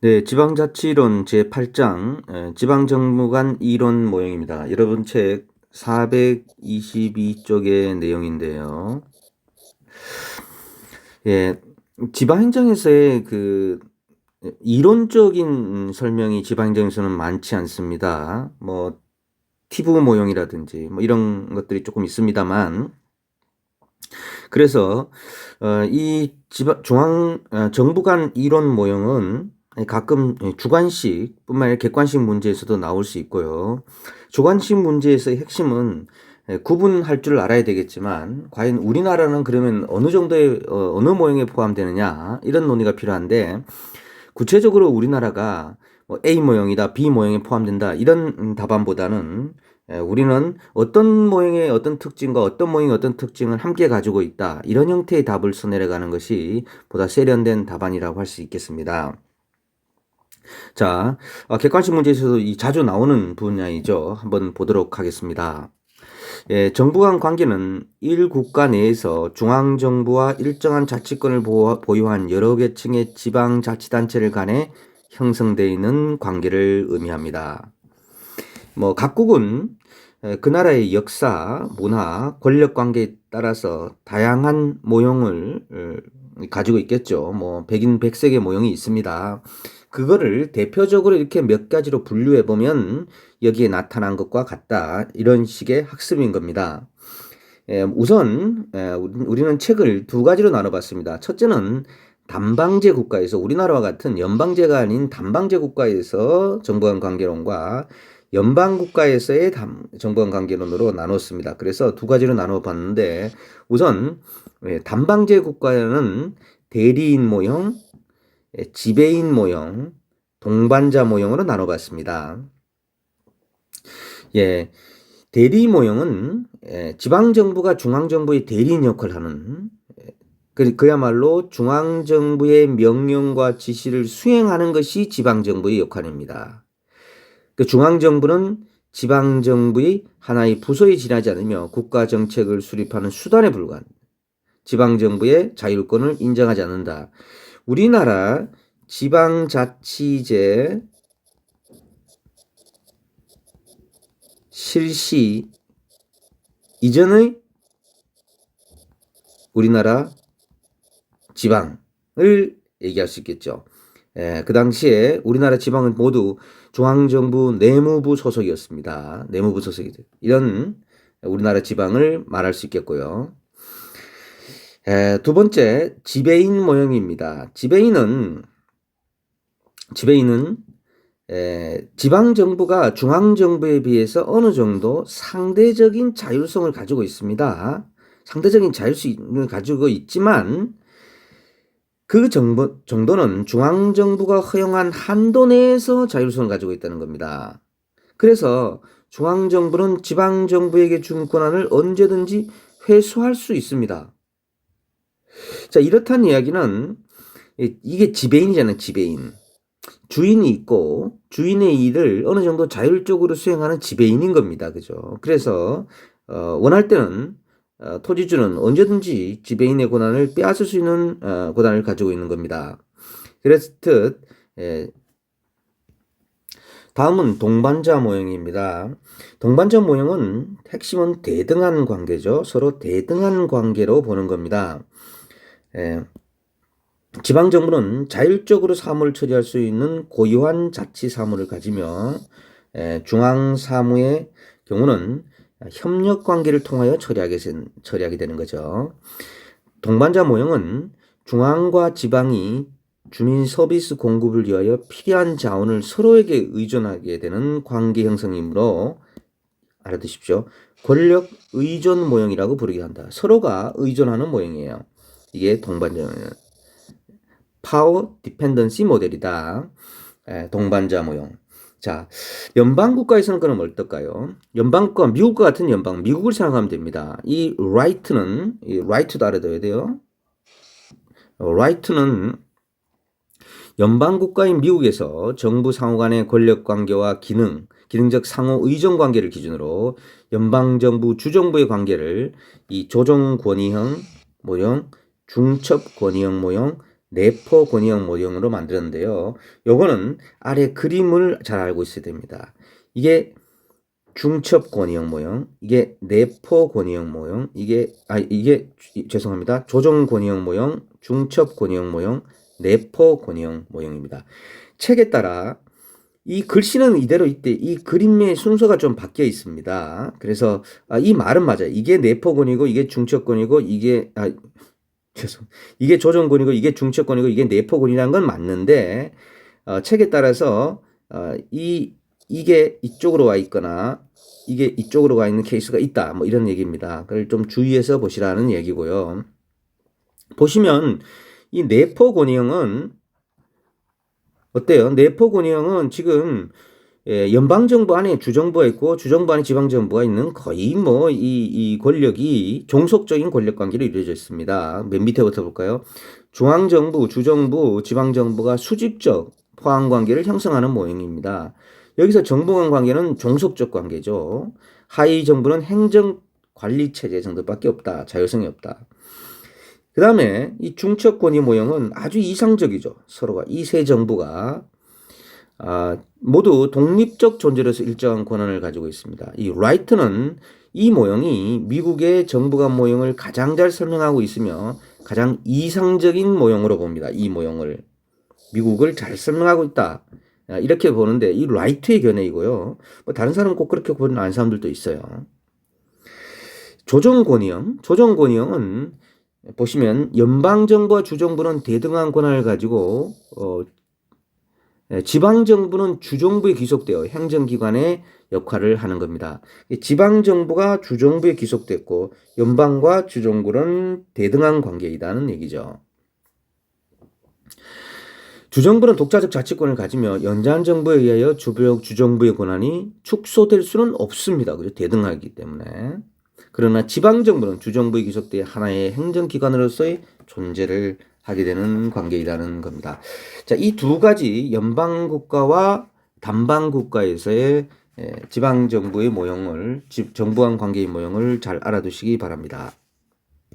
네, 지방자치론 제8장 지방정부 간 이론 모형입니다. 여러분 책 422쪽의 내용인데요. 예, 지방행정에서의 그 이론적인 설명이 지방행정에서는 많지 않습니다. 뭐 티브 모형이라든지 뭐 이런 것들이 조금 있습니다만 그래서 어, 이 지방 중앙 어, 정부 간 이론 모형은 가끔 주관식 뿐만 아니라 객관식 문제에서도 나올 수 있고요. 주관식 문제에서의 핵심은 구분할 줄 알아야 되겠지만 과연 우리나라는 그러면 어느 정도의 어, 어느 모형에 포함되느냐 이런 논의가 필요한데 구체적으로 우리나라가 뭐 A 모형이다 B 모형에 포함된다 이런 답안보다는 우리는 어떤 모형의 어떤 특징과 어떤 모형의 어떤 특징을 함께 가지고 있다 이런 형태의 답을 써내려가는 것이 보다 세련된 답안이라고 할 수 있겠습니다. 자, 어, 객관식 문제에서도 이 자주 나오는 분야이죠. 한번 보도록 하겠습니다. 예, 정부 간 관계는 일 국가 내에서 중앙정부와 일정한 자치권을 보유한 여러 계층의 지방자치단체를 간에 형성되어 있는 관계를 의미합니다. 뭐 각국은 그 나라의 역사, 문화, 권력 관계에 따라서 다양한 모형을 어, 가지고 있겠죠. 뭐 백인 백색의 모형이 있습니다. 그거를 대표적으로 이렇게 몇 가지로 분류해 보면 여기에 나타난 것과 같다. 이런 식의 학습인 겁니다. 에, 우선 에, 우리는 책을 두 가지로 나눠봤습니다. 첫째는 담방제 국가에서 우리나라와 같은 연방제가 아닌 담방제 국가에서 정부간 관계론과 연방 국가에서의 정부간 관계론으로 나눴습니다. 그래서 두 가지로 나눠 봤는데 우선 담방제 국가는 대리인 모형, 예, 지배인 모형, 동반자 모형으로 나눠봤습니다. 예, 대리 모형은 예, 지방 정부가 중앙 정부의 대리인 역할을 하는 예, 그, 그야말로 중앙 정부의 명령과 지시를 수행하는 것이 지방 정부의 역할입니다. 그 중앙 정부는 지방 정부의 하나의 부서에 지나지 않으며 국가 정책을 수립하는 수단에 불과한 지방 정부의 자율권을 인정하지 않는다. 우리나라 지방자치제 실시 이전의 우리나라 지방을 얘기할 수 있겠죠. 예, 그 당시에 우리나라 지방은 모두 중앙정부 내무부 소속이었습니다. 내무부 소속이죠. 이런 우리나라 지방을 말할 수 있겠고요. 에, 두 번째 지배인 모형입니다. 지배인은 지배인은 에, 지방 정부가 중앙 정부에 비해서 어느 정도 상대적인 자율성을 가지고 있습니다. 상대적인 자율성을 가지고 있지만 그 정부, 정도는 중앙 정부가 허용한 한도 내에서 자율성을 가지고 있다는 겁니다. 그래서 중앙 정부는 지방 정부에게 준 권한을 언제든지 회수할 수 있습니다. 자, 이렇다는 이야기는 이게 지배인이잖아요, 지배인. 주인이 있고 주인의 일을 어느 정도 자율적으로 수행하는 지배인인 겁니다. 그죠? 그래서 어, 원할 때는 어, 토지주는 언제든지 지배인의 권한을 빼앗을 수 있는 어, 권한을 가지고 있는 겁니다. 그랬듯 예, 다음은 동반자 모형입니다. 동반자 모형은 핵심은 대등한 관계죠. 서로 대등한 관계로 보는 겁니다. 예, 지방정부는 자율적으로 사무를 처리할 수 있는 고유한 자치 사무를 가지며 예, 중앙 사무의 경우는 협력 관계를 통하여 처리하게, 처리하게 되는 거죠. 동반자 모형은 중앙과 지방이 주민 서비스 공급을 위하여 필요한 자원을 서로에게 의존하게 되는 관계 형성이므로 알아두십시오. 권력 의존 모형이라고 부르게 한다. 서로가 의존하는 모형이에요. 이게 동반자 파워 디펜던시 모델이다. 에, 동반자 모형. 자, 연방 국가에서는 그럼 어떨까요? 연방 국가, 미국과 같은 연방, 미국을 생각하면 됩니다. 이 right는 이 right도 알아둬야 돼요. right는 연방 국가인 미국에서 정부 상호 간의 권력 관계와 기능, 기능적 상호 의존 관계를 기준으로 연방 정부 주정부의 관계를 이 조정 권위형 모형 중첩 권위형 모형, 내포 권위형 모형으로 만들었는데요. 요거는 아래 그림을 잘 알고 있어야 됩니다. 이게 중첩 권위형 모형, 이게 내포 권위형 모형, 이게 아 이게 죄송합니다. 조정 권위형 모형, 중첩 권위형 모형, 내포 권위형 모형입니다. 책에 따라 이 글씨는 이대로 있대. 이 그림의 순서가 좀 바뀌어 있습니다. 그래서 아, 이 말은 맞아요. 이게 내포권이고 이게 중첩권이고 이게 아 죄송. 이게 조정권이고 이게 중첩권이고 이게 내포권이라는 건 맞는데 어, 책에 따라서 어, 이 이게 이쪽으로 와 있거나 이게 이쪽으로 와 있는 케이스가 있다. 뭐 이런 얘기입니다. 그걸 좀 주의해서 보시라는 얘기고요. 보시면 이 내포 권위형은 어때요? 내포 권위형은 지금 예, 연방 정부 안에 주정부가 있고 주정부 안에 지방 정부가 있는 거의 뭐 이 이 권력이 종속적인 권력 관계로 이루어져 있습니다. 맨 밑에부터 볼까요? 중앙 정부, 주정부, 지방 정부가 수직적 포항 관계를 형성하는 모형입니다. 여기서 정부 간 관계는 종속적 관계죠. 하위 정부는 행정 관리 체제 정도밖에 없다. 자율성이 없다. 그 다음에 이 중첩 권위 모형은 아주 이상적이죠. 서로가 이 세 정부가 아, 모두 독립적 존재로서 일정한 권한을 가지고 있습니다. 이 라이트는 이 모형이 미국의 정부 간 모형을 가장 잘 설명하고 있으며 가장 이상적인 모형으로 봅니다. 이 모형을 미국을 잘 설명하고 있다. 아, 이렇게 보는데 이 라이트의 견해이고요. 뭐 다른 사람은 꼭 그렇게 보는 아는 사람들도 있어요. 조정권위형, 조정권위형은 보시면 연방정부와 주정부는 대등한 권한을 가지고 어, 예, 지방정부는 주정부에 귀속되어 행정기관의 역할을 하는 겁니다. 지방정부가 주정부에 귀속됐고 연방과 주정부는 대등한 관계이다는 얘기죠. 주정부는 독자적 자치권을 가지며 연장 정부에 의하여 주변 주정부의 권한이 축소될 수는 없습니다. 그죠? 대등하기 때문에. 그러나 지방 정부는 주정부에 귀속돼 하나의 행정 기관으로서의 존재를 하게 되는 관계이라는 겁니다. 자, 이 두 가지 연방 국가와 담방 국가에서의 지방 정부의 모형을 정부 간 관계의 모형을 잘 알아두시기 바랍니다.